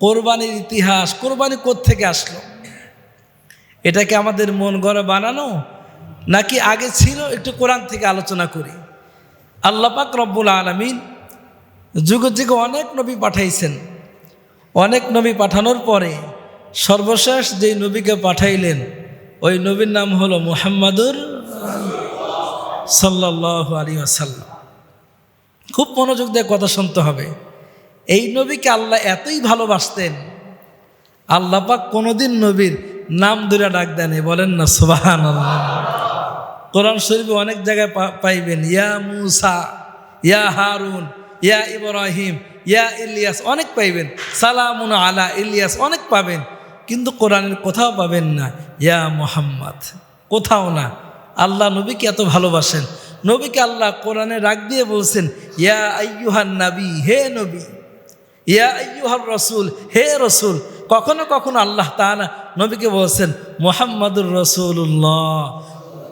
কোরবানির ইতিহাস, কোরবানি থেকে আসলো? এটাকে আমাদের মন গড়ে বানানো নাকি আগে ছিল? একটু কোরআন থেকে আলোচনা করি। আল্লাপাক রব্বুল আলমিন যুগে যুগে অনেক নবী পাঠাইছেন। অনেক নবী পাঠানোর পরে সর্বশেষ যেই নবীকে পাঠাইলেন, ওই নবীর নাম হলো মুহাম্মাদুর সাল্লাহ আলী আসাল্লাম খুব মনোযোগ দিয়ে কথা শুনতে হবে। এই নবীকে আল্লাহ এতই ভালোবাসতেন, আল্লাহ পাক কোনোদিন নবীর নাম ধরে ডাক দেনে বলেন না সুবাহান আল্লাহ কোরআন শরীফে অনেক জায়গায় পাইবেন, ইয়া মুসা, ইয়া হারুন, ইয়া ইব্রাহিম, ইয়া ইলিয়াস, অনেক পাইবেন, সালামুন আলা ইলিয়াস, অনেক পাবেন, কিন্তু কোরআনের কোথাও পাবেন না, ইয়া মোহাম্মদ। কোথাও না। আল্লাহ নবীকে এত ভালোবাসেন, নবীকে আল্লাহ কোরআনে রাগ দিয়ে বলছেন, ইয়া আইয়ুহান নবী, হে নবী। ইয়া রসুল, হে রসুল, কখনো কখনো আল্লাহ তাআলা নবীকে বলছেন, মোহাম্মদুর রসুল্লাহ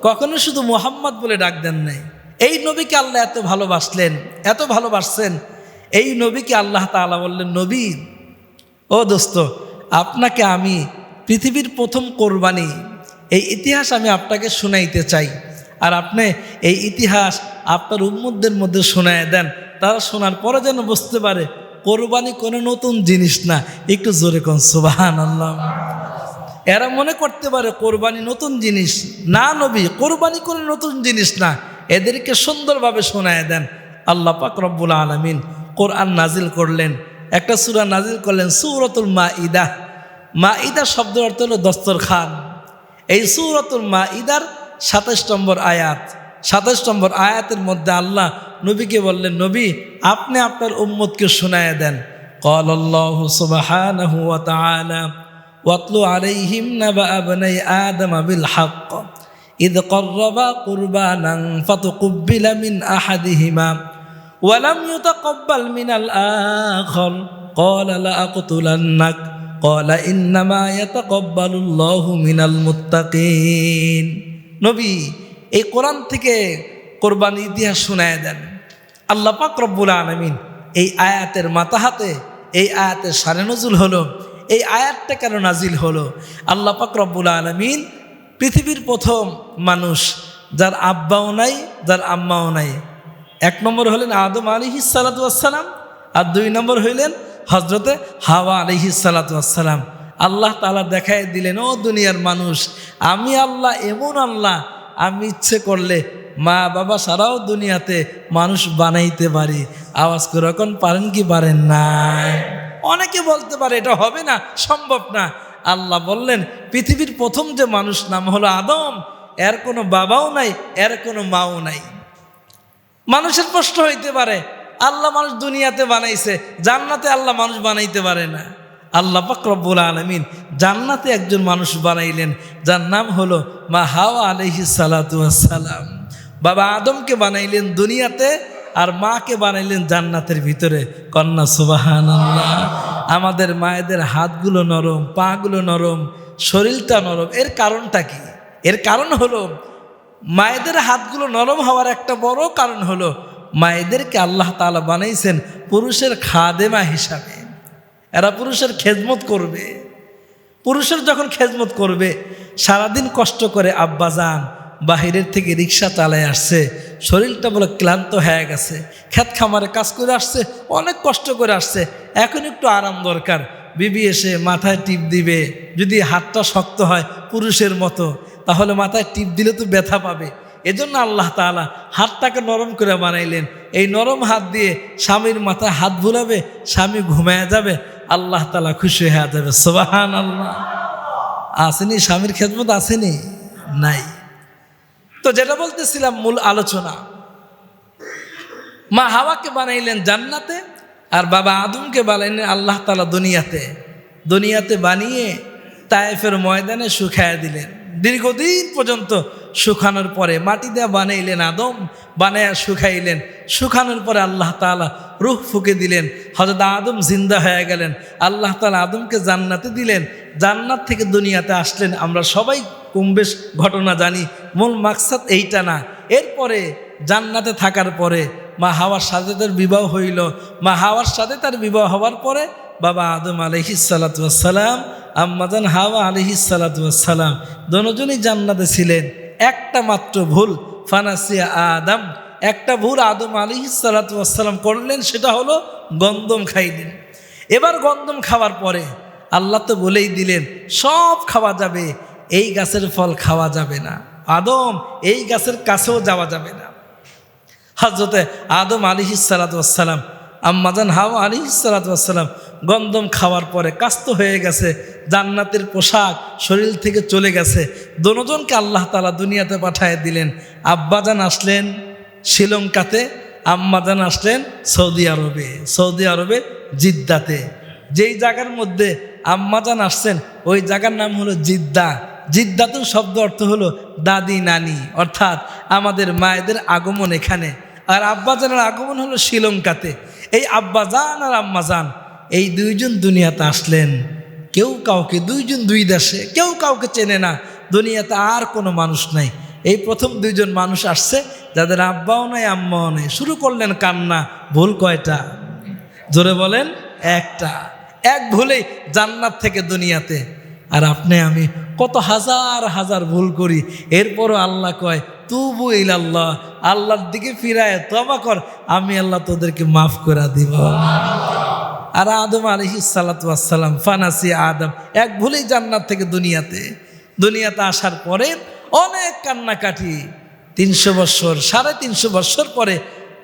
কখনো শুধু মোহাম্মদ বলে ডাক দেন নাই। এই নবীকে আল্লাহ এত ভালোবাসলেন, এত ভালোবাসছেন, এই নবীকে আল্লাহ তাআলা বললেন, নবী, ও দোস্ত, আপনাকে আমি পৃথিবীর প্রথম কোরবানি, এই ইতিহাস আমি আপনাকে শোনাইতে চাই। আর আপনি এই ইতিহাস আপনার উম্মুদের মধ্যে শোনায় দেন, তারা শোনার পরে যেন বুঝতে পারে কোরবানি কোনো নতুন জিনিস না। একটু জোরে কোন সুবাহান আল্লাহ এরা মনে করতে পারে কোরবানি নতুন জিনিস। না নবী, কোরবানি কোনো নতুন জিনিস না। এদেরকে সুন্দরভাবে শোনায় দেন। আল্লাহ পাক রব্বুল আলমিন কোরআন নাজিল করলেন। একটা সুরা নাজিল করলেন, সুরতুল মা ইদা মা ইদা শব্দ অর্থ হলো দস্তর খান এই সুরতুল মা ইদার সাতাশ নম্বর আয়াত, সাতাশ নম্বর আয়াতের মধ্যে আল্লাহ নবীকে বললেন নবী আপনি আপনার উম্মতকে শোনায় দেন قال الله سبحانه وتعالى واتل عليهم نبأ بني آدم بالحق إذ قربا قربانا فتقبل من أحدهما ولم يتقبل من الآخر قال لأقتلنك قال إنما يتقبل الله من المتقين নবী এই কোরআন থেকে কোরবানি ইতিহাস শোনায় দেন। আল্লাহ পাক রব্বুল আলমিন এই আয়াতের মাতাহাতে এই আয়াতের সারে নজুল হলো, এই আয়াতটা কেন নাজিল হলো? আল্লাহ পাক রব্বুল আলমিন পৃথিবীর প্রথম মানুষ, যার আব্বাও নাই, যার আম্মাও নাই। এক নম্বর হলেন আদম আলী সালাতাম আর দুই নম্বর হইলেন হজরতে হাওয়া আলিহি সালাতাম আল্লাহ তালা দেখায় দিলেন, ও দুনিয়ার মানুষ, আমি আল্লাহ এমন আল্লাহ, আমি ইচ্ছে করলে মা বাবা সারাও দুনিয়াতে মানুষ বানাইতে পারি। আওয়াজ করে এখন পারেন কি পারেন না? অনেকে বলতে পারে এটা হবে না, সম্ভব না। আল্লাহ বললেন, পৃথিবীর প্রথম যে মানুষ নাম হলো আদম, এর কোনো বাবাও নাই, এর কোনো মাও নাই। মানুষের প্রশ্ন হইতে পারে, আল্লাহ মানুষ দুনিয়াতে বানাইছে, জান্নাতে আল্লাহ মানুষ বানাইতে পারে না। আল্লাহ পাকরব্বুল আলমিন জান্নাতে একজন মানুষ বানাইলেন, যার নাম হলো মা হাওয়া আলহি সালাতাম বাবা আদমকে বানাইলেন দুনিয়াতে আর মাকে বানাইলেন জান্নাতের ভিতরে। কন্যা সুবাহান আমাদের মায়েদের হাতগুলো নরম, পাগুলো নরম, শরীরটা নরম। এর কারণটা কি? এর কারণ হলো, মায়েদের হাতগুলো নরম হওয়ার একটা বড় কারণ হলো, মায়েদেরকে আল্লাহ তাআলা বানাইছেন পুরুষের খাদেমা হিসাবে। এরা পুরুষের খেজমত করবে। পুরুষের যখন খেজমত করবে, সারাদিন কষ্ট করে, আব্বা যান বাহিরের থেকে রিক্সা চালায় আসছে। শরীরটা বলে ক্লান্ত হয়ে গেছে। ক্ষেত খামারে কাজ করে আসছে, অনেক কষ্ট করে আসছে। এখন একটু আরাম দরকার। বিবি এসে মাথায় টিপ দিবে। যদি হাতটা শক্ত হয় পুরুষের মতো, তাহলে মাথায় টিপ দিলে তো ব্যথা পাবে। এজন্য আল্লাহ তাআলা হাতটাকে নরম করে বানাইলেন। এই নরম হাত দিয়ে স্বামীর মাথায় হাত বুলাবে, স্বামী ঘুমায়া যাবে, আল্লাহ তালা খুশি হয়ে যাবে। সোবাহান আল্লাহ আসেনি? স্বামীর খেদমত আসেনি? নাই। তো যেটা বলতেছিলাম মূল আলোচনা। মা হাওয়াকে বানাইলেন জান্নাতে আর বাবা আদমকে বানাইলেন আল্লাহ তালা দুনিয়াতে। দুনিয়াতে বানিয়ে তায়েফের ময়দানে শুকায় দিলেন। দীর্ঘদিন পর্যন্ত শুকানোর পরে মাটি দেওয়া বানাইলেন আদম, বানায়া শুকাইলেন। শুকানোর পরে আল্লাহ তালা রুহ ফুকে দিলেন। হজরত আদম জিন্দা হয়ে গেলেন। আল্লাহ তালা আদমকে জান্নাতে দিলেন। জান্নাত থেকে দুনিয়াতে আসলেন। আমরা সবাই কুম্বেশ ঘটনা জানি। মূল মাকসাদ এইটা না। এরপরে জান্নাতে থাকার পরে মা হাওয়ার সাথে তার বিবাহ হইল। মা হাওয়ার সাথে তার বিবাহ হওয়ার পরে বাবা আদম আলহিসাল্লাতাম আম্মাজান হাওয়া আলহিসাল্লাতাম দনজনই জান্নাতে ছিলেন। একটা মাত্র ভুল, ফানাসিয়া আদম। একটা ভুল আদম আলহিসাল্লাতাম করলেন, সেটা হলো গন্দম খাইলেন এবার গন্দম খাওয়ার পরে আল্লাহ তো বলেই দিলেন, সব খাওয়া যাবে, এই গাছের ফল খাওয়া যাবে না। আদম, এই গাছের কাছেও যাওয়া যাবে না। হজরতে আদম আলী সালাতাম আম্মাজান হাওয়া আলী সালাতাম গন্দম খাওয়ার পরে কাস্ত হয়ে গেছে, জান্নাতের পোশাক শরীর থেকে চলে গেছে। দনোজনকে আল্লাহ তালা দুনিয়াতে পাঠায় দিলেন। আব্বাজান আসলেন শ্রীলঙ্কাতে, আম্মাজান আসলেন সৌদি আরবে সৌদি আরবে জিদ্দাতে। যেই জায়গার মধ্যে আম্মাজান আসছেন, ওই জায়গার নাম হলো জিদ্দা। জিদ্দাতুর শব্দ অর্থ হলো দাদি নানি, অর্থাৎ আমাদের মায়েদের আগমন এখানে। আর আব্বাজানের আগমন হলো শ্রীলঙ্কাতে। এই আব্বাজান আর আম্মাজান এই দুইজন দুনিয়াতে আসলেন, কেউ কাউকে দুইজন দুই দেশে, কেউ কাউকে চেনে না, দুনিয়াতে আর কোনো মানুষ নাই। এই প্রথম দুইজন মানুষ আসছে, যাদের আব্বাও নাই, আম্মাও নেই। শুরু করলেন কান্না, ভুল কয়টা? জোরে বলেন, একটা। এক ভুলেই জান্নাত থেকে দুনিয়াতে। আর আপনি, আমি কত হাজার হাজার ভুল করি। এরপরও আল্লাহ কয়, তুবু আল্লাহ আল্লাহর দিকে ফিরায় তবা কর। আমি আল্লাহ তোদেরকে মাফ করে দিব। আর আদম আলহি সালাতাম ফানাসি আদম, এক ভুলেই জান্নাত থেকে দুনিয়াতে। দুনিয়াতে আসার পরে অনেক কান্নাকাটি, তিনশো বৎসর সাড়ে তিনশো বৎসর পরে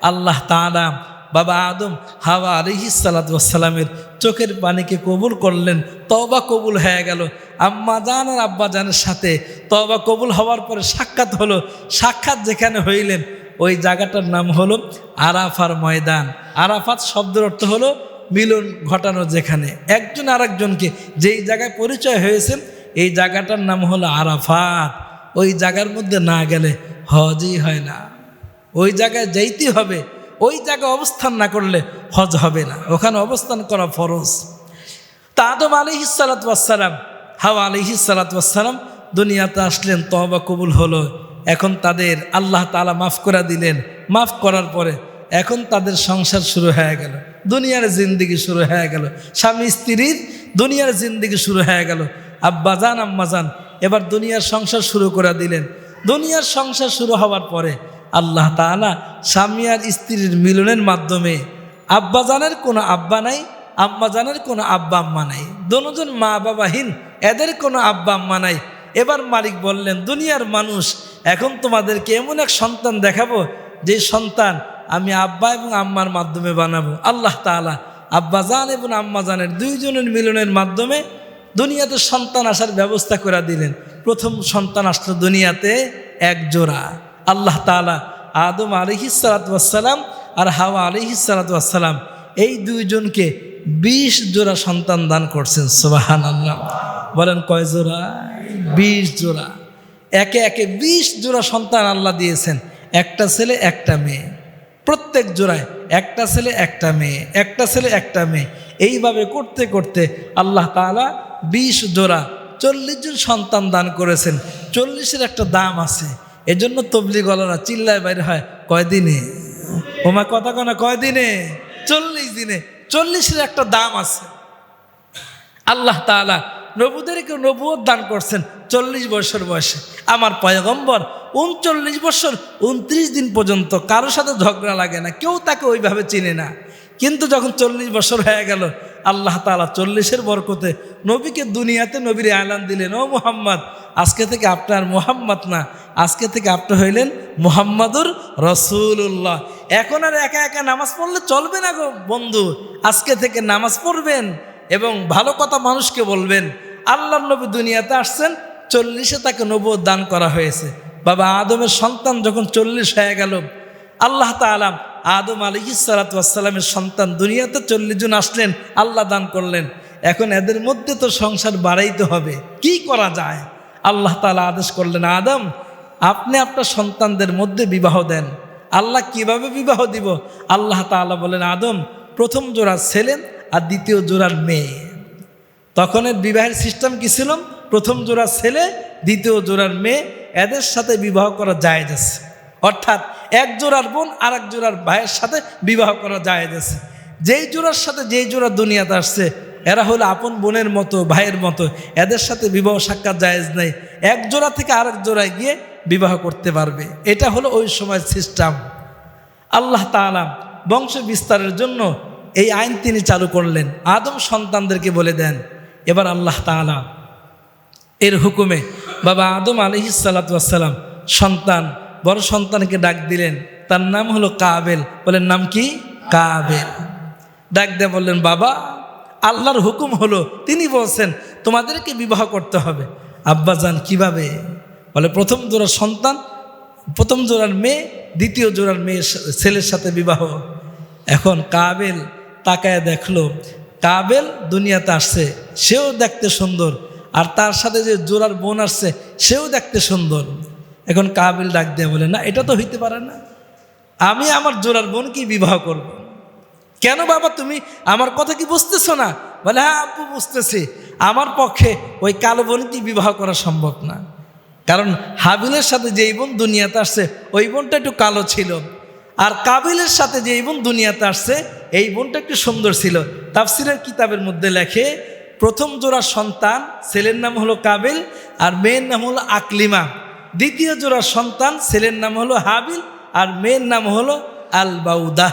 আল্লাহ তাআলা বাবা আদম হাওয়া আলহি সালাতামের চোখের পানিকে কবুল করলেন তবা কবুল হয়ে গেল। আম্মা জান আর আব্বা জানের সাথে তবা কবুল হওয়ার পরে সাক্ষাৎ হলো। সাক্ষাৎ যেখানে হইলেন, ওই জায়গাটার নাম হলো আরাফার ময়দান। আরাফাত শব্দের অর্থ হলো মিলন ঘটানো যেখানে। একজন আরেকজনকে যেই জায়গায় পরিচয় হয়েছেন, এই জায়গাটার নাম হলো আরাফাত। ওই জায়গার মধ্যে না গেলে হজই হয় না। ওই জায়গায় যাইতে হবে, ওই জায়গায় অবস্থান না করলে হজ হবে না। ওখানে অবস্থান করা ফরজ। তা আদম আলিহি সালাতাম হাওয়া আলিহি সালাতাম দুনিয়াতে আসলেন তহবা কবুল হলো। এখন তাদের আল্লাহ তালা মাফ করে দিলেন। মাফ করার পরে এখন তাদের সংসার শুরু হয়ে গেল, দুনিয়ার জিন্দিগি শুরু হয়ে গেল, স্বামী স্ত্রীর দুনিয়ার জিন্দিগি শুরু হয়ে গেল। আব্বাজান আম্মাজান এবার দুনিয়ার সংসার শুরু করে দিলেন। দুনিয়ার সংসার শুরু হওয়ার পরে আল্লাহ তালা স্বামী আর স্ত্রীর মিলনের মাধ্যমে আব্বাজানের কোনো আব্বা নাই আম্মাজানের কোনো আব্বা আম্মা নাই দনোজন মা বাবাহীন এদের কোনো আব্বা আম্মা নাই। এবার মালিক বললেন, দুনিয়ার মানুষ, এখন তোমাদেরকে এমন এক সন্তান দেখাবো, যে সন্তান আমি আব্বা এবং আম্মার মাধ্যমে বানাবো। আল্লাহ তালা আব্বাজান এবং আম্মাজানের দুইজনের মিলনের মাধ্যমে দুনিয়াতে সন্তান আসার ব্যবস্থা করে দিলেন। প্রথম সন্তান আসলো দুনিয়াতে এক জোড়া। আল্লাহ তালা আদম আলিহিসালাতাম আর হাওয়া আলিহিসালাতাম এই দুইজনকে বিশ জোড়া সন্তান দান করছেন। সোবাহান আল্লাহ বলেন কয় জোড়া? বিশ জোড়া। একে একে বিশ জোড়া সন্তান আল্লাহ দিয়েছেন। একটা ছেলে, একটা মেয়ে। প্রত্যেক জোড়ায় একটা ছেলে, একটা মেয়ে, একটা ছেলে, একটা মেয়ে। এইভাবে করতে করতে আল্লাহ তালা বিশ জোড়া চল্লিশ জন সন্তান দান করেছেন। চল্লিশের একটা দাম আছে। এজন্য তবলি গলারা চিল্লায় বাইরে হয় কয়দিনে ওমা কথা কনা কয়দিনে চল্লিশ দিনে। চল্লিশের একটা দাম আছে। আল্লাহ তালা নবুদেরকে নবুয় দান করছেন চল্লিশ বছর বয়সে। আমার পয়গম্বর উনচল্লিশ বছর, উনত্রিশ দিন পর্যন্ত কারোর সাথে ঝগড়া লাগে না, কেউ তাকে ওইভাবে চিনে না। কিন্তু যখন চল্লিশ বছর হয়ে গেল, আল্লাহ তালা চল্লিশের বরকতে নবীকে দুনিয়াতে নবীর আয়লান দিলেন, ও মোহাম্মদ, আজকে থেকে আপনার মোহাম্মদ না, আজকে থেকে আপনি হইলেন মোহাম্মদুর রসুল্লাহ এখন আর একা একা নামাজ পড়লে চলবে না গো বন্ধু, আজকে থেকে নামাজ পড়বেন। এবং ভালো কথা মানুষকে বলবেন আল্লাহ নবী দুনিয়াতে আসছেন, চল্লিশে তাকে নব দান করা হয়েছে। বাবা আদমের সন্তান যখন চল্লিশ হয়ে গেল, আল্লাহ তালাম আদম আলী সালাতামের সন্তান দুনিয়াতে চল্লিশ জন আসলেন, আল্লাহ দান করলেন। এখন এদের মধ্যে তো সংসার বাড়াইতে হবে, কি করা যায়? আল্লাহ তালা আদেশ করলেন, আদম, আপনি আপনার সন্তানদের মধ্যে বিবাহ দেন। আল্লাহ কীভাবে বিবাহ দিব? আল্লাহ তালা বলেন, আদম, প্রথম জোড়ার ছেলে আর দ্বিতীয় জোড়ার মেয়ে। তখনের বিবাহের সিস্টেম কি ছিল? প্রথম জোড়ার ছেলে, দ্বিতীয় জোড়ার মেয়ে, এদের সাথে বিবাহ করা যায় যাচ্ছে অর্থাৎ এক জোড়ার বোন আর এক জোড়ার ভাইয়ের সাথে বিবাহ করা যায় যাচ্ছে যেই জোড়ার সাথে যেই জোড়া দুনিয়াতে আসছে, এরা হলো আপন বোনের মতো, ভাইয়ের মতো, এদের সাথে বিবাহ সাক্ষাৎ জায়েজ নেই। এক জোড়া থেকে আরেক জোড়ায় গিয়ে বিবাহ করতে পারবে। এটা হলো ওই সময়ের সিস্টেম আল্লাহ তাআলা বংশ বিস্তারের জন্য এই আইন তিনি চালু করলেন। আদম সন্তানদেরকে বলে দেন, এবার আল্লাহ তাআলা এর হুকুমে বাবা আদম আলহিসাল্লাম সন্তান, বড় সন্তানকে ডাক দিলেন। তার নাম হলো কাবেল। বলেন, নাম কি? কাবেল। ডাক দিয়ে বললেন, বাবা, আল্লাহর হুকুম হলো, তিনি বলছেন, তোমাদেরকে বিবাহ করতে হবে। আব্বাজান কীভাবে? বলে, প্রথম জোড়ার সন্তান, প্রথম জোড়ার মেয়ে, দ্বিতীয় জোড়ার মেয়ে ছেলের সাথে বিবাহ। এখন কাবেল তাকায় দেখল, কাবেল দুনিয়াতে আসছে, সেও দেখতে সুন্দর। আর তার সাথে যে জোড়ার বোন আসছে, সেও দেখতে সুন্দর। এখন কাবিল ডাক দিয়ে বলে, না, এটা তো হইতে পারে না। আমি আমার জোড়ার বোনকে বিবাহ করব। কেন বাবা তুমি আমার কথা কি বুঝতেছো না? বলে হ্যাঁ আপু, বুঝতেছি। আমার পক্ষে ওই কালো বোনকে বিবাহ করা সম্ভব না। কারণ হাবিলের সাথে যেই বোন দুনিয়াতে আসছে, ওই বোনটা একটু কালো ছিল। আর কাবিলের সাথে যে এই বোন দুনিয়াতে আসছে, এই বোনটা একটু সুন্দর ছিল। তাফসিরের কিতাবের মধ্যে লেখে, প্রথম জোড়া সন্তান, ছেলের নাম হলো কাবিল, আর মেয়ের নাম হলো আকলিমা। দ্বিতীয় জোড়া সন্তান, ছেলের নাম হলো হাবিল, আর মেয়ের নাম হলো আলবাউদা।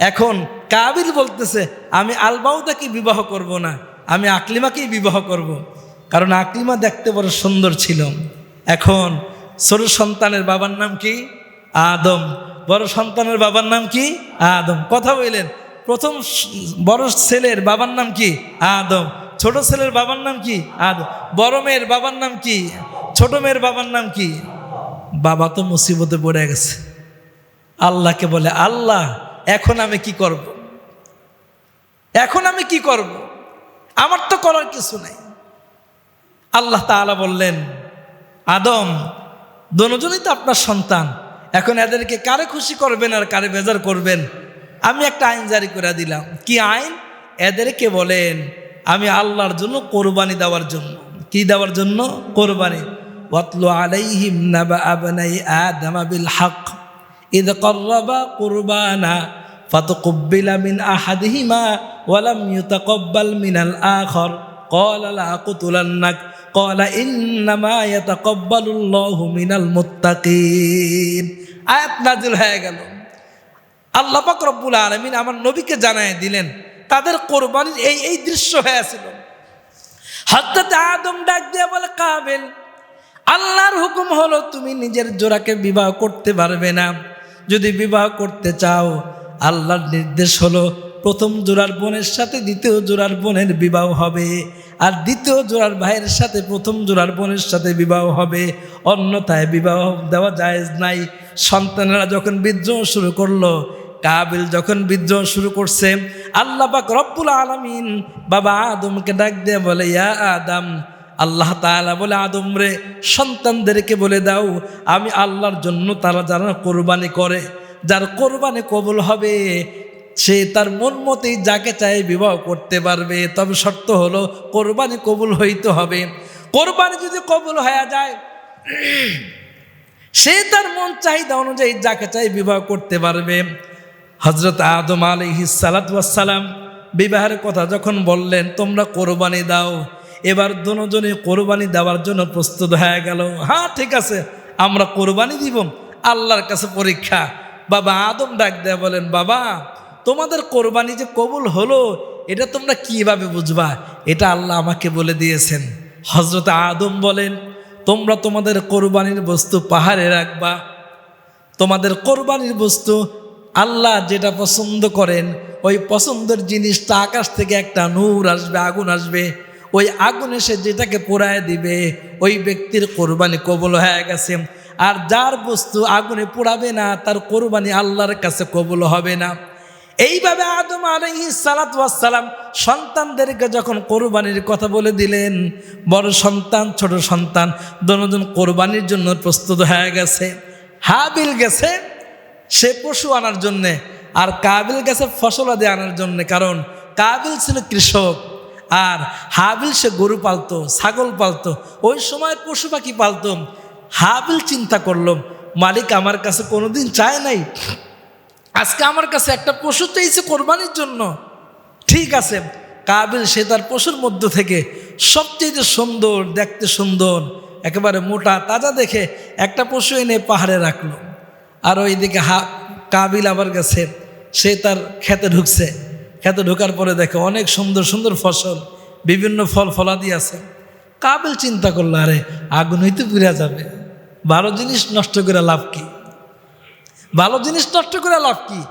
এখন কাবিল বলতেছে, আমি আল বাউদাকে বিবাহ করব না, আমি আকলিমাকেই বিবাহ করব। কারণ আকলিমা দেখতে বড় সুন্দর ছিল। এখন ছোট সন্তানের বাবার নাম কি? আদম। বড় সন্তানের বাবার নাম কি? আদম। কথা বললেন, প্রথম বড় ছেলের বাবার নাম কি? আদম। ছোট ছেলের বাবার নাম কি? আদম। বড় মেয়ের বাবার নাম কি? ছোট মেয়ের বাবার নাম কি? বাবা তো মুসিবতে পড়ে গেছে। আল্লাহকে বলে, আল্লাহ, এখন আমি কি করব। এখন আমি কি করব। আমার তো করার কিছু নাই। আল্লাহ তাআলা বললেন, আদম দুজনই তো আপনার সন্তান। এখন এদেরকে কারে খুশি করবেন আর কারে বেজার করবেন আমি একটা আইন জারি করে দিলাম কি আইন এদেরকে বলেন আমি আল্লাহর জন্য কোরবানি দেওয়ার জন্য কি দেওয়ার জন্য কোরবানি ওয়াতলু আলাইহিম নাবা আবনাই আদম বিল হক إذ قربا قربانا فتقبل من أحدهما ولم يتقبل من الآخر قال لأقتلنك قال إنما يتقبل الله من المتقين আয়াত নাজিল হয়ে গেল। আল্লাহ রব্বুল আলমিন আমার নবীকে জানায় দিলেন, তাদের কোরবানির এই এই দৃশ্য হয়েছিল হজরত আদম ডাক দিয়ে বলে, কাবেল, আল্লাহর হুকুম হলো তুমি নিজের জোড়াকে বিবাহ করতে পারবে না। যদি বিবাহ করতে চাও, আল্লাহর নির্দেশ হলো প্রথম জোড়ার বোনের সাথে দ্বিতীয় জোড়ার বোনের বিবাহ হবে। আর দ্বিতীয় জোড়ার ভাইয়ের সাথে প্রথম জোড়ার বোনের সাথে বিবাহ হবে। অন্যথায় বিবাহ দেওয়া জায়েজ নাই। সন্তানেরা যখন বিদ্রোহ শুরু করল, কাবিল যখন বিদ্রোহ শুরু করছে, আল্লাহ পাক রব্বুল আলমিন বাবা আদমকে ডাক দিয়ে বলে, ইয়া আদম। আল্লাহ তাআলা বলে, আদম রে, সন্তানদেরকে বলে দাও, আমি আল্লাহর জন্য তারা যারা কোরবানি করে, যার কোরবানি কবুল হবে সে তার মন মতেই যাকে চায় বিবাহ করতে পারবে। তবে শর্ত হলো, কোরবানি কবুল হইতে হবে। কোরবানি যদি কবুল হয়ে যায়, সে তার মন চাহিদা অনুযায়ী যাকে চাই বিবাহ করতে পারবে। হজরত আদম আলহি সালাতাম বিবাহের কথা যখন বললেন, তোমরা কোরবানি দাও। এবার দুজনে কোরবানি দেওয়ার জন্য প্রস্তুত হয়ে গেল। হ্যাঁ ঠিক আছে, আমরা কোরবানি দিব। আল্লাহর কাছে পরীক্ষা। বাবা আদম ডাক দেয়া বলেন, বাবা তোমাদের কোরবানি যে কবুল হলো, এটা তোমরা কীভাবে বুঝবা? এটা আল্লাহ আমাকে বলে দিয়েছেন। হজরত আদম বলেন, তোমরা তোমাদের কোরবানির বস্তু পাহাড়ে রাখবা। তোমাদের কোরবানির বস্তু আল্লাহ যেটা পছন্দ করেন, ওই পছন্দের জিনিসটা আকাশ থেকে একটা নূর আসবে, আগুন আসবে। ওই আগুন এসে যেটাকে পোড়ায় দিবে, ওই ব্যক্তির কোরবানি কবল হয়ে গেছে। আর যার বস্তু আগুনে পোড়াবে না, তার কোরবানি আল্লাহর কাছে কবল হবে না। এইভাবে আদম আলহি সালাতাম সন্তানদেরকে যখন কোরবানির কথা বলে দিলেন, বড় সন্তান, ছোট সন্তান দনোজন কোরবানির জন্য প্রস্তুত হয়ে গেছে, হাবিল গেছে, সে পশু আনার জন্যে আর কাবিল গেছে ফসলাদি আনার জন্যে। কারণ কাবিল ছিল কৃষক আর হাবিল সে গরু পালতো, ছাগল পালতো, ওই সময় পশু পাখি পালতো। হাবিল চিন্তা করল, মালিক আমার কাছে কোনোদিন চায় নাই আজকে আমার কাছে একটা পশু চাইছে কোরবানির জন্য। ঠিক আছে, কাবিল সে তার পশুর মধ্য থেকে সবচেয়ে সুন্দর, দেখতে সুন্দর, একেবারে মোটা, তাজা দেখে একটা পশু এনে পাহাড়ে রাখল। আর ওইদিকে হা, কাবিল আবার গেছে, সে তার খেতে ঢুকছে। খেতে ঢোকার পরে দেখে অনেক সুন্দর সুন্দর ফসল, বিভিন্ন ফল ফলাদি আছে। কাবিল চিন্তা করল, আরে আগুন হইতে পুড়ে যাবে। ভালো জিনিস নষ্ট করে লাভ কি? ভালো জিনিস নষ্ট করে লাভ কি?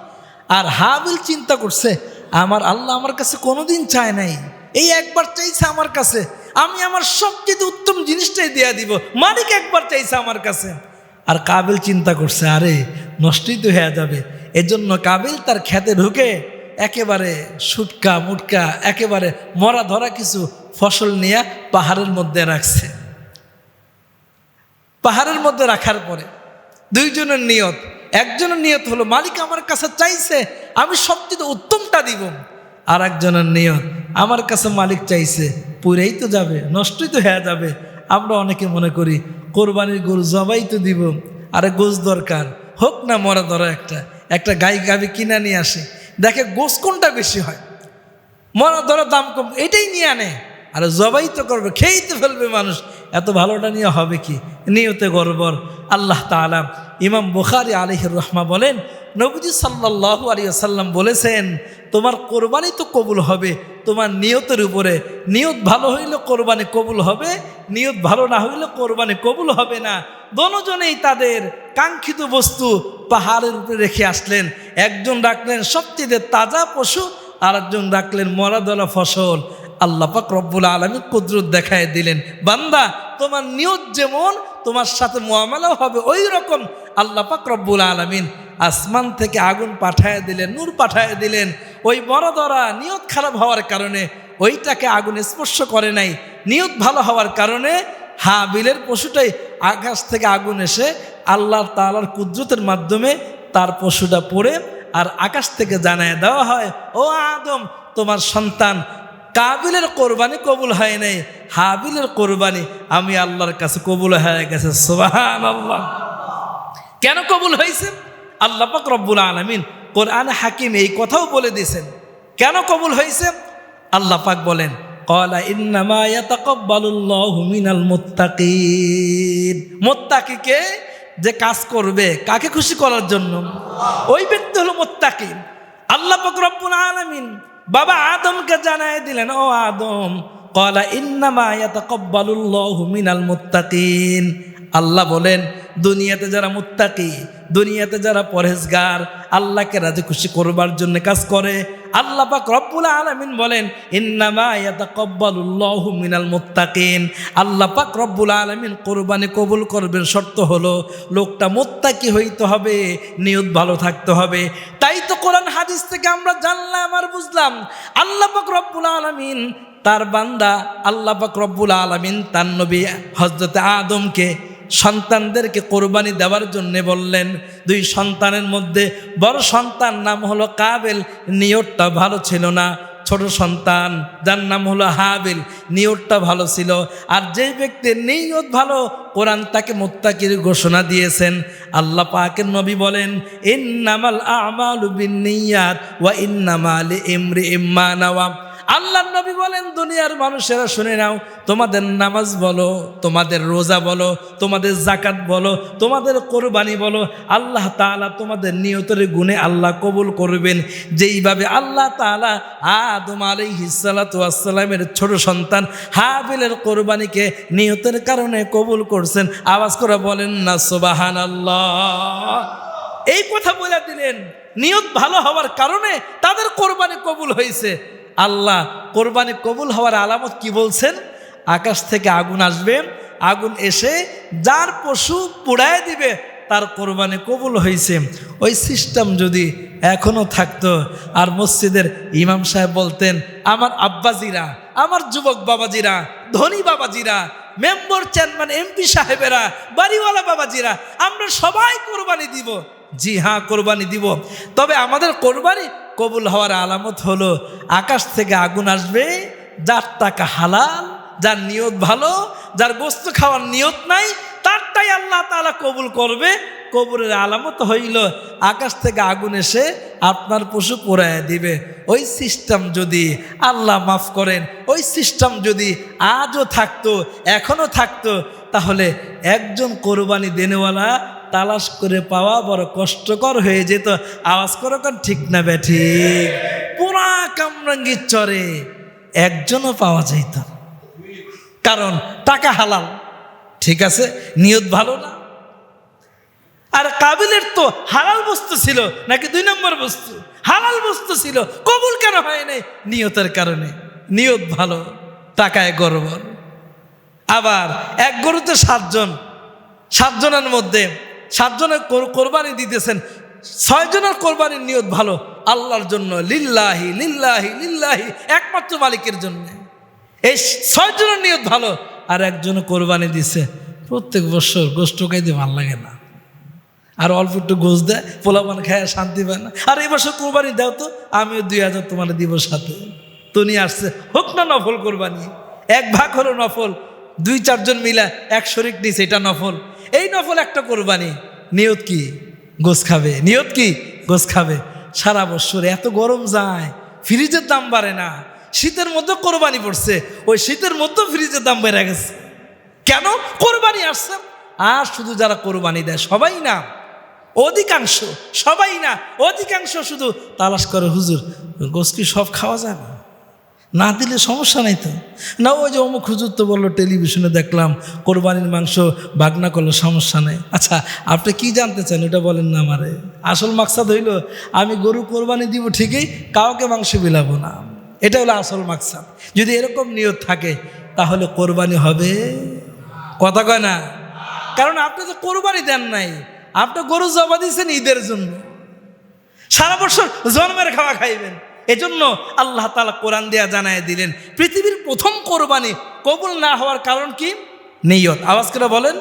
আর হাবিল চিন্তা করছে, আমার আল্লাহ আমার কাছে কোনোদিন চায় নাই। এই একবার চাইছে আমার কাছে। আমি আমার সবচেয়ে উত্তম জিনিসটাই দেয়া দিব। মালিক একবার চাইছে আমার কাছে। আর কাবিল চিন্তা করছে, আরে, নষ্টই তো হয়ে যাবে। এজন্য কাবিল তার খেতে ঢুকে একেবারে সুটকা, মুটকা, একেবারে মরা ধরা কিছু ফসল নিয়ে পাহাড়ের মধ্যে রাখছে। পাহাড়ের মধ্যে রাখার পরে দুইজনের নিয়ত একজনের নিয়ত হলো, মালিক আমার কাছে চাইছে, আমি সবচেয়ে উত্তমটা দিব। আর একজনের নিয়ত, আমার কাছে মালিক চাইছে, পুরেই তো যাবে, নষ্টই তো হয়ে যাবে। আমরা অনেকে মনে করি, কোরবানির গরু জবাই তো দিব, আরে গোস দরকার, হোক না মরা ধরো একটা একটা গাই গাবি কিনা নিয়ে আসে। দেখে গোস কোনটা বেশি হয়? মরা ধরো দাম কম, এটাই নিয়ে আনে। আর জবাই তো করবে, খেয়েই তো ফেলবে মানুষ। এত ভালোটা নিয়ে হবে কি? নিয়তে গর্বর। আল্লাহ তালা ইমাম বুখারি আলিহির রহমা বলেন, নবীজি সাল্লাহ আলী আসাল্লাম বলেছেন, তোমার কোরবানি তো কবুল হবে, তোমার নিয়তের উপরে। নিয়ত ভালো হইলে কোরবানি কবুল হবে, নিয়ত ভালো না হইলে কোরবানি কবুল হবে না। দনোজনেই তাদের কাঙ্ক্ষিত বস্তু পাহাড়ের উপরে রেখে আসলেন। একজন রাখলেন সবচেয়ে তাজা পশু আর একজন রাখলেন মরাদলা ফসল। আল্লাহ পাক রব্বুল আলমী কুদরত দেখায় দিলেন, বান্দা, তোমার নিয়ত যেমন, তোমার সাথে মোয়ামেলাও হবে ওই রকম আল্লাহ পাক রব্বুল আলমিন আসমান থেকে আগুন পাঠায় দিলেন, নূর পাঠায় দিলেন। ওই মরাদরা নিয়ত খারাপ হওয়ার কারণে ওইটাকে আগুন স্পর্শ করে নাই। নিয়ত ভালো হওয়ার কারণে হাবিলের পশুটাই আকাশ থেকে আগুন এসে আল্লাহ তালার কুদরতের মাধ্যমে তার পশুটা পড়ে আর আকাশ থেকে জানায় দেওয়া হয়, ও আদম, তোমার সন্তান কাবিলের কোরবানি কবুল হয় নাই, হাবিলের কোরবানি আমি আল্লাহর কাছে কবুল হয়ে গেছে সোহান আল্লাহ কেন কবুল হয়েছে? আল্লাহ পাক রব্বুল আলমিন কোরআন হাকিম এই কথাও বলে দিয়েছেন। কেন কবুল হয়েছে? আল্লাহ পাক বলেন, কলা যে কাজ করবে, কাকে খুশি করার জন্য? ওই ব্যক্তি হলো মুত্তাকিন। আল্লাহ রব্বুল আলামিন বাবা আদমকে জানাই দিলেন, ও আদম, কলা ইন্নামা ইয়াতাকাব্বালুল্লাহু মিনাল মুত্তাকিন। আল্লাহ বলেন, দুনিয়াতে যারা মুত্তাকি, দুনিয়াতে যারা পরহেজগার, আল্লাহকে রাজি খুশি করবার জন্য কাজ করে। আল্লাহ পাক রব্বুল আলামিন বলেন, ইন্নামা ইয়াতাকাব্বালুল্লাহু মিনাল মুত্তাকিন। আল্লাহ পাক রব্বুল আলামিন কোরবানি কবুল করবেন শর্ত হলো, লোকটা মুত্তাকি হইতে হবে, নিয়ত ভালো থাকতে হবে। তাই কোরআন হাদিস থেকে আমরা জানলাম আর বুঝলাম, আল্লাহ বকরবুল আলামিন তার বান্দা, আল্লাহ বকরবুল আলামিন তার নবী হজরত আদমকে সন্তানদেরকে কোরবানি দেওয়ার জন্য বললেন, দুই সন্তানের মধ্যে বড় সন্তান নাম হলো কাবেল, নিয়তটা ভালো ছিল না। ছোট সন্তান, যার নাম হলো হাবিল নিয়তটা ভালো ছিল। আর যেই ব্যক্তির নিয়ত ভালো, কোরআন তাকে মোত্তাকির ঘোষণা দিয়েছেন। আল্লাহ পাকের নবী বলেন, ইন্নামাল আমাল বিন নিয়াত ওয়া ইন্নামাল ইমরি ইম্মা নওয়াব আল্লাহ নবী বলেন, দুনিয়ার মানুষেরা শুনে নাও, তোমাদের নামাজ বলো, তোমাদের রোজা বলো, তোমাদের জাকাত বলো, তোমাদের কোরবানি বলো। আল্লাহ তাআলা তোমাদের নিয়তের গুণে আল্লাহ কবুল করবেন। যেইভাবে আল্লাহ তাআলা আদম আলাইহিসালামের ছোট সন্তান হাবিলের কোরবানিকে নিয়তের কারণে কবুল করছেন, আওয়াজ করে বলেন, না সোবাহান আল্লাহ এই কথা বলে দিলেন, নিয়ত ভালো হওয়ার কারণে তাদের কোরবানি কবুল হয়েছে। আল্লাহ কোরবানি কবুল হওয়ার আলামত কি বলছেন? আকাশ থেকে আগুন আসবে, আগুন এসে যার পশু পোড়ায় দিবে, তার কোরবানি কবুল হয়েছে ওই সিস্টেম যদি এখনও থাকতো, আর মসজিদের ইমাম সাহেব বলতেন, আমার আব্বাজিরা, আমার যুবক বাবাজিরা, ধনী বাবাজিরা, মেম্বার চেয়ারম্যান, এমপি সাহেবেরা, বাড়িওয়ালা বাবাজিরা, আমরা সবাই কোরবানি দিব। জি হ্যাঁ কোরবানি দিব। তবে আমাদের কোরবানি কবুল হওয়ার আলামত হলো, আকাশ থেকে আগুন আসবে, যার টাকা হালাল, যার নিয়ত ভালো, যার গোস্ত খাওয়ার নিয়ত নাই তারটাই আল্লাহ তালা কবুল করবে। কবরের আলামত হইল, আকাশ থেকে আগুন এসে আপনার পশু পোড়ায় দিবে। ওই সিস্টেম যদি আল্লাহ মাফ করেন, ওই সিস্টেম যদি আজও থাকতো, এখনও থাকতো, তাহলে একজন কোরবানি দেনেওয়ালা তালাশ করে পাওয়া বড় কষ্টকর হয়ে যেত। আওয়াজ করো কারণ ঠিক না ব্যাঠি পুরা কামরাঙ্গির চরে একজনও পাওয়া যাইত কারণ টাকা হালাল। ঠিক আছে? নিয়ত ভালো না। আর কাবিলের তো হালাল বস্তু ছিল, নাকি দুই নম্বর বস্তু? হালাল বস্তু ছিল, কবুল কেন হয় নাই? নিয়তের কারণে। নিয়ত ভালো, টাকায় গর্বর আবার এক গরুতে সাতজন, সাতজনের মধ্যে সাতজনের কোর- কোরবানি দিতেছেন, ছয়জনের কোরবানির নিয়ত ভালো, আল্লাহর জন্য, লিল্লাহি লিল্লাহি লিল্লাহি, একমাত্র মালিকের জন্য। এই ছয়জনের নিয়ত ভালো, আর একজন কোরবানি দিছে, প্রত্যেক বছর গোষ্ঠ খাইতে ভালো লাগে না। আর অল্প একটু গোস দেয়, পোলাপান খায়, শান্তি পায় না। আর এই বছর কোরবানি দাও তো, আমিও দুই হাজার তোমার দিব সাথে। তো নিয়ে আসছে, হোক না নফল কোরবানি, এক ভাগ হলো নফল, দুই চারজন মিলা এক শরিক নিছে, এটা নফল। এই নফল একটা কোরবানি। নিয়ত কি? গোস খাবে। নিয়ত কি? গোস খাবে। সারা বছর এত গরম যায়, ফ্রিজের দাম বাড়ে না। শীতের মধ্যে কোরবানি পড়ছে, ওই শীতের মধ্যেও ফ্রিজের দাম বেড়ে গেছে। কেন? কোরবানি আসছে। আর শুধু যারা কোরবানি দেয়, সবাই না। অধিকাংশ, সবাই না। অধিকাংশ শুধু তালাশ করে, হুজুর, গোস কি সব খাওয়া যায় না? না দিলে সমস্যা নাই তো। না ওই যে অমুক হুজুর তো বলল, টেলিভিশনে দেখলাম, কোরবানির মাংস বাগনা করলে সমস্যা নেই। আচ্ছা আপনি কি জানতে চান, এটা বলেন না আমারে। আসল মাকসাদ হইল, আমি গরু কোরবানি দিব ঠিকই, কাউকে মাংস বিলাবো না। এটা হলো আসল মাকসাদ। যদি এরকম নিয়ত থাকে, তাহলে কোরবানি হবে। কথা কয় না? কারণ আপনি তো কোরবানি দেন নাই। আপনি গরু জবা দিয়েছেন ঈদের জন্য। সারা বছর জন্মের খাওয়া খাইবেন। এজন্য আল্লাহ তালা কোরআন দেয়া জানায় দিলেন, পৃথিবীর প্রথম কোরবানি কবুল না হওয়ার কারণ কি? নিয়ত। আওয়াজ করে বলেন,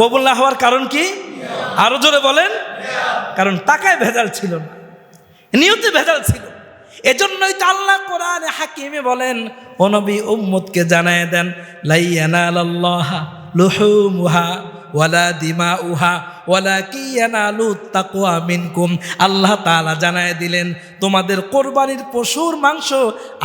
কবুল না হওয়ার কারণ কি? আরও জোরে বলেন, কারণ টাকায় ভেজাল ছিল না, নিয়তে ভেজাল ছিল। এজন্যই তো আল্লাহ কোরআনে হাকিমে বলেন অনবী উম্মতকে জানায় দেন লাইয়ানাল্লাহ লুহুমুহা ওয়ালা দিমা উহা তাকওয়া মিনকুম। আল্লাহ তাআলা জানায় দিলেন, তোমাদের কোরবানির পশুর মাংস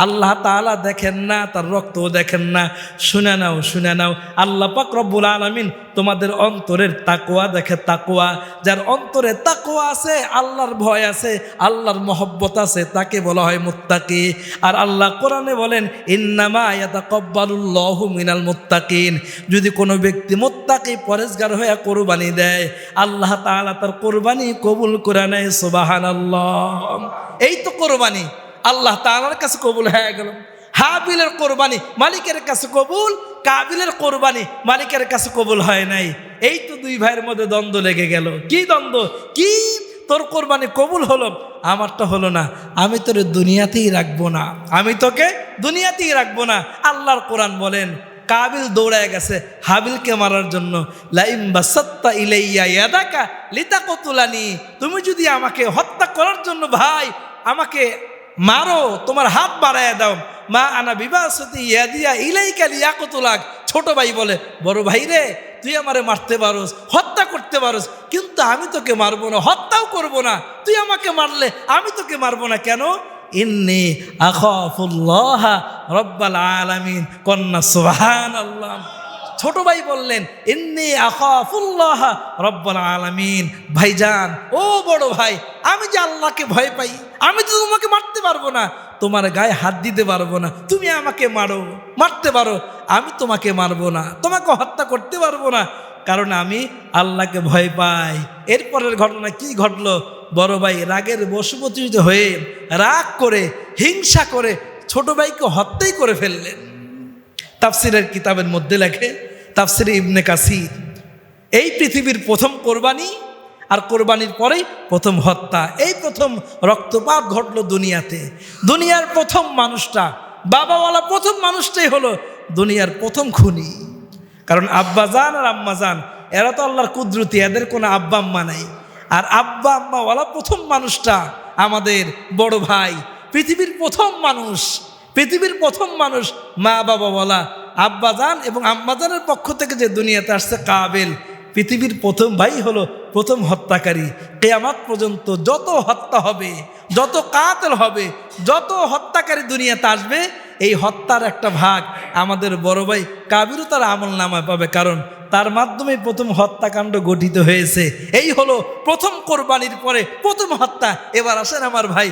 আল্লাহ তাআলা দেখেন না, তার রক্তও দেখেন না। শুনে নাও শুনে নাও, আল্লাহ পাক রব্বুল আলামিন তোমাদের অন্তরের তাকোয়া দেখে তাকোয়া যার অন্তরে তাকোয়া আছে, আল্লাহর ভয় আছে, আল্লাহর মহব্বত আছে, তাকে বলা হয় মুত্তাকি। আর আল্লাহ কোরআনে বলেন, ইন্নামা ইয়াতাকাব্বালুল্লাহু মিনাল মুত্তাকিন। যদি কোনো ব্যক্তি মুত্তাকি পরেজগার হয়ে কোরবানি দেয় আল্লাহ তাআলা তার কোরবানি কবুল করে নেয়, সুবহানাল্লাহ। এই তো কোরবানি। আল্লাহ তাআলার কাছে কবুল হয়ে গেল। হাবিলের কোরবানি মালিকের কাছে কবুল, কাবিলের কোরবানি মালিকের কাছে কবুল হয় নাই। এই তো দুই ভাইয়ের মধ্যে দ্বন্দ্ব লেগে গেল। কি দ্বন্দ্ব? কি? তোর কোরবানি কবুল হলো? আমারটা হলো না। আমি তোর দুনিয়াতেই রাখব না। আমি তোকে দুনিয়াতেই রাখব না। আল্লাহর কোরআন বলেন কাবিল দৌড়ায় গেছে হাবিলকে মারার জন্য। লাইম বা সত্তা ইলাইয়া ইয়াদাকা লিতা কতুলানি তুমি যদি আমাকে হত্যা করার জন্য ভাই আমাকে মারো, তোমার হাত বাড়ায় দাও। মা আনা বিবাহ সতী ইয়াদিয়া ইলাইকা লিয়াকতুলাক, ছোট ভাই বলে, বড় ভাই রে, তুই আমারে মারতে পারোস, হত্যা করতে পারোস, কিন্তু আমি তোকে মারবো না, হত্যাও করব না। তুই আমাকে মারলে আমি তোকে মারবো না কেন? ইন্নি আখাফুল্লাহ রব্বাল আলামিন। কন্যা সুবহান আল্লাহ ছোট ভাই বললেন, ইন্নি আখাফুল্লাহ রব্বাল আলামিন। ভাইজান, ও বড় ভাই, আমি যে আল্লাহকে ভয় পাই, আমি তো তোমাকে মারতে পারব না। তোমার গায়ে হাত দিতে পারব না। তুমি আমাকে মারো, মারতে পারো। আমি তোমাকে মারবো না। তোমাকে হত্যা করতে পারব না। কারণ আমি আল্লাহকে ভয় পাই। এরপরের ঘটনা কি ঘটলো? বড় ভাই রাগের বশবর্তী হয়ে রাগ করে, হিংসা করে ছোট ভাইকে হত্যাই করে ফেললেন। তাফসিরের কিতাবের মধ্যে লেখে, তাফসিরে ইবনে কাসির, এই পৃথিবীর প্রথম কোরবানি আর কোরবানির পরেই প্রথম হত্যা। এই প্রথম রক্তপাত ঘটলো দুনিয়াতে। দুনিয়ার প্রথম মানুষটা, বাবাওয়ালা প্রথম মানুষটাই হলো দুনিয়ার প্রথম খুনি। কারণ আব্বাজান আর আম্মাজান এরা তো আল্লাহর কুদরতি, এদের কোনো আব্বা আম্মা নাই। আর আব্বা আম্মা আম্মাওয়ালা প্রথম মানুষটা আমাদের বড় ভাই, পৃথিবীর প্রথম মানুষ, পৃথিবীর প্রথম মানুষ মা বাবা বলা আব্বাজান এবং আম্মাজানের পক্ষ থেকে যে দুনিয়াতে আসছে কাবেল, পৃথিবীর প্রথম ভাই হলো প্রথম হত্যাকারী। কেয়ামাত পর্যন্ত যত হত্যা হবে, যত কাতল হবে, যত হত্যাকারী দুনিয়াতে আসবে এই হত্যার একটা ভাগ আমাদের বড় ভাই কাবিরও তার আমল নামায় পাবে, কারণ তার মাধ্যমে প্রথম হত্যাকাণ্ড গঠিত হয়েছে। এই হলো প্রথম কোরবানির পরে প্রথম হত্যা। এবার আসেন আমার ভাই,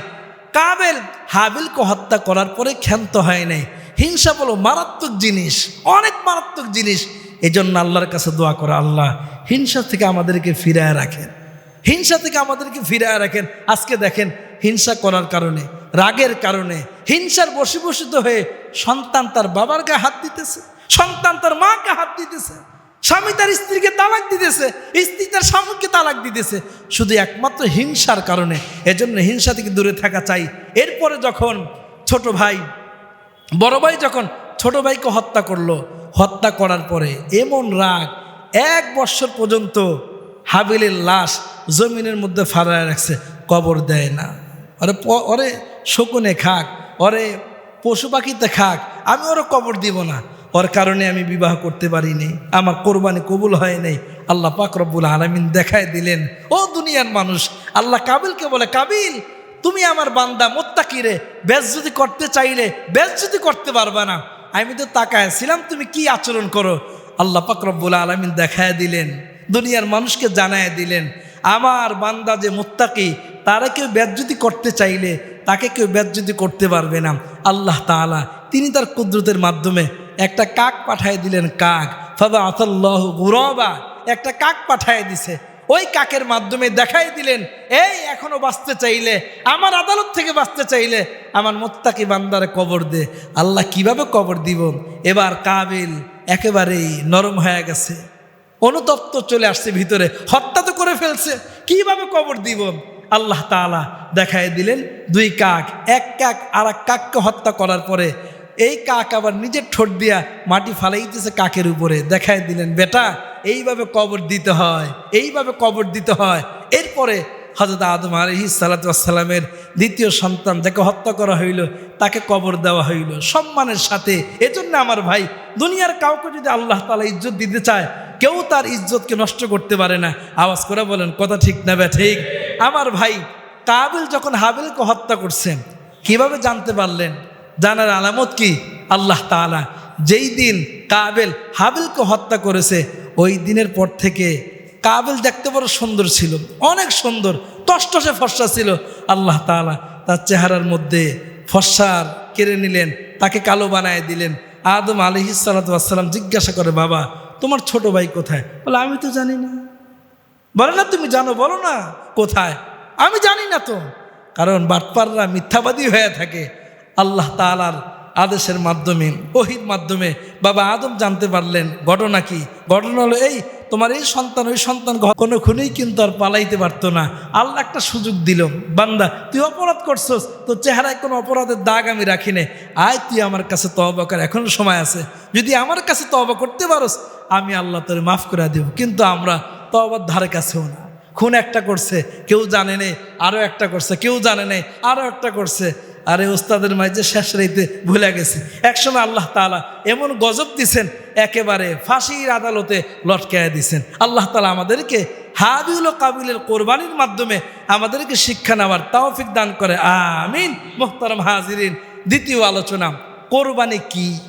কাবেল হাবিলকে হত্যা করার পরে ক্ষান্ত হয় নাই। হিংসা বলো, মারাত্মক জিনিস, অনেক মারাত্মক জিনিস। এই জন্য আল্লাহর কাছে দোয়া করে, আল্লাহ হিংসা থেকে আমাদেরকে ফিরায় রাখেন। হিংসা থেকে আমাদেরকে ফিরায় রাখেন। আজকে দেখেন, হিংসা করার কারণে, রাগের কারণে হিংসার বশীভূষিত হয়ে সন্তান তার বাবার গায়ে হাত দিতেছে, সন্তান তার মাকে হাত দিতেছে, স্বামী তার স্ত্রীকে তালাক দিতেছে, স্ত্রী তার স্বামীকে তালাক দিতেছে। শুধু একমাত্র হিংসার কারণে এজন্য হিংসা থেকে দূরে থাকা চাই। এরপরে যখন ছোট ভাই, বড় ভাই যখন ছোট ভাইকে হত্যা করল, হত্যা করার পরে এমন রাগ, এক বৎসর পর্যন্ত হাবিলের লাশ জমিনের মধ্যে ফাড়ায় রাখছে, কবর দেয় না। প- ওরে শকুনে খাক ওরে, পশু পাখিতে খাক আমি ওরা কবর দিব না। ওর কারণে আমি বিবাহ করতে পারিনি, আমার কোরবানি কবুল হয় নাই। আল্লাহ পাক রব্বুল আলমিন দেখায় দিলেন, ও দুনিয়ার মানুষ, আল্লাহ কাবিলকে বলে, কাবিল, তুমি আমার বান্দা মোত্তাকিরে বেশ যদি করতে চাইলে, বেশ যদি করতে পারবা না। আমি তো তাকায় ছিলাম, তুমি কি আচরণ করো? আল্লাহ পাক রব্বুল আলমিন দেখায় দিলেন, দুনিয়ার মানুষকে জানায় দিলেন, আমার বান্দা যে মোত্তাকি, তারা কেউ ব্যাস যদি করতে চাইলে তাকে কেউ ব্যাজ্যুতি করতে পারবে না। আল্লাহ তাআলা তিনি তার কুদরতের মাধ্যমে একটা কাক পাঠায় দিলেন কাক। ফাবা আতাল্লাহ গুরবা। একটা কাক পাঠায় দিছে। ওই কাকের মাধ্যমে দেখাই দিলেন, এই, এখনও বাঁচতে চাইলে, আমার আদালত থেকে বাঁচতে চাইলে আমার মোত্তাকি বান্দারে কবর দে। আল্লাহ কীভাবে কবর দিব? এবার কাবিল একেবারেই নরম হয়ে গেছে। অনুতপ্ত চলে আসছে ভিতরে। হত্যা তো করে ফেলছে, কীভাবে কবর দিব? আল্লাহ তাআলা দেখায় দিলেন দুই কাক, এক কাক আর এক কাককে হত্যা করার পরে এই কাক আবার নিজের ঠোঁট দিয়া মাটি ফালাইতেছে কাকের উপরে। দেখায় দিলেন, বেটা, এইভাবে কবর দিতে হয়, এইভাবে কবর দিতে হয়। এরপরে হজরত আদম আলহি সালাতামের দ্বিতীয় সন্তান যাকে হত্যা করা হইল, তাকে কবর দেওয়া হইল। সম্মানের সাথে। এজন্য আমার ভাই, দুনিয়ার কাউকে যদি আল্লাহ তালা ইজ্জত দিতে চায় কেউ তার ইজ্জতকে নষ্ট করতে পারে না। আওয়াজ করে বলেন, কথা ঠিক না বে, ঠিক। আমার ভাই কাবিল যখন হাবিলকে হত্যা করছেন, কীভাবে জানতে পারলেন? জানার আলামত কি? আল্লাহ তাআলা যেই দিন কাবেল হাবিলকে হত্যা করেছে, ওই দিনের পর থেকে কাবেল দেখতে বড় সুন্দর ছিল, অনেক সুন্দর টসটসে ফর্সা ছিল। আল্লাহ তাআলা তার চেহারার মধ্যে ফর্সার কেড়ে নিলেন, তাকে কালো বানায় দিলেন। আদম আলহি সালাতাম জিজ্ঞাসা করে, বাবা তোমার ছোট ভাই কোথায়? বলে, আমি তো জানি না। বলে না, তুমি জানো, বলো না, কোথায়? আমি জানি না তো। কারণ বাটপাররা মিথ্যাবাদী হয়ে থাকে। আল্লাহ তালার আদেশের মাধ্যমে, ওহির মাধ্যমে বাবা আদম জানতে পারলেন, ঘটনা কি? ঘটনা হলো এই তোমার এই সন্তান, ওই সন্তান কোনো খুনেই কিন্তু আর পালাইতে পারতো না। আল্লাহ একটা সুযোগ দিল, বান্দা, তুই অপরাধ করছস, তোর চেহারায় কোনো অপরাধের দাগ আমি রাখি নে আয়, তুই আমার কাছে তহবা কর, এখন সময় আছে। যদি আমার কাছে তহবা করতে পারোস, আমি আল্লাহ তোর মাফ করে দেব। কিন্তু আমরা তহবার ধারে কাছেও না। খুন একটা করছে, কেউ জানে নেই, আরও একটা করছে, কেউ জানে নেই, আরও একটা করছে। আরে ওস্তাদের মাঝে শেষ রাইতে ভুলে গেছে। একসময় আল্লাহ তালা এমন গজব দিছেন, একেবারে ফাঁসির আদালতে লটকায় দিছেন। আল্লাহ তালা আমাদেরকে হাবিউল কাবিলের কোরবানির মাধ্যমে আমাদেরকে শিক্ষা নেওয়ার তাওফিক দান করে। আমিন। মোহতারম হাজিরিন। দ্বিতীয় আলোচনা, কোরবানি কি?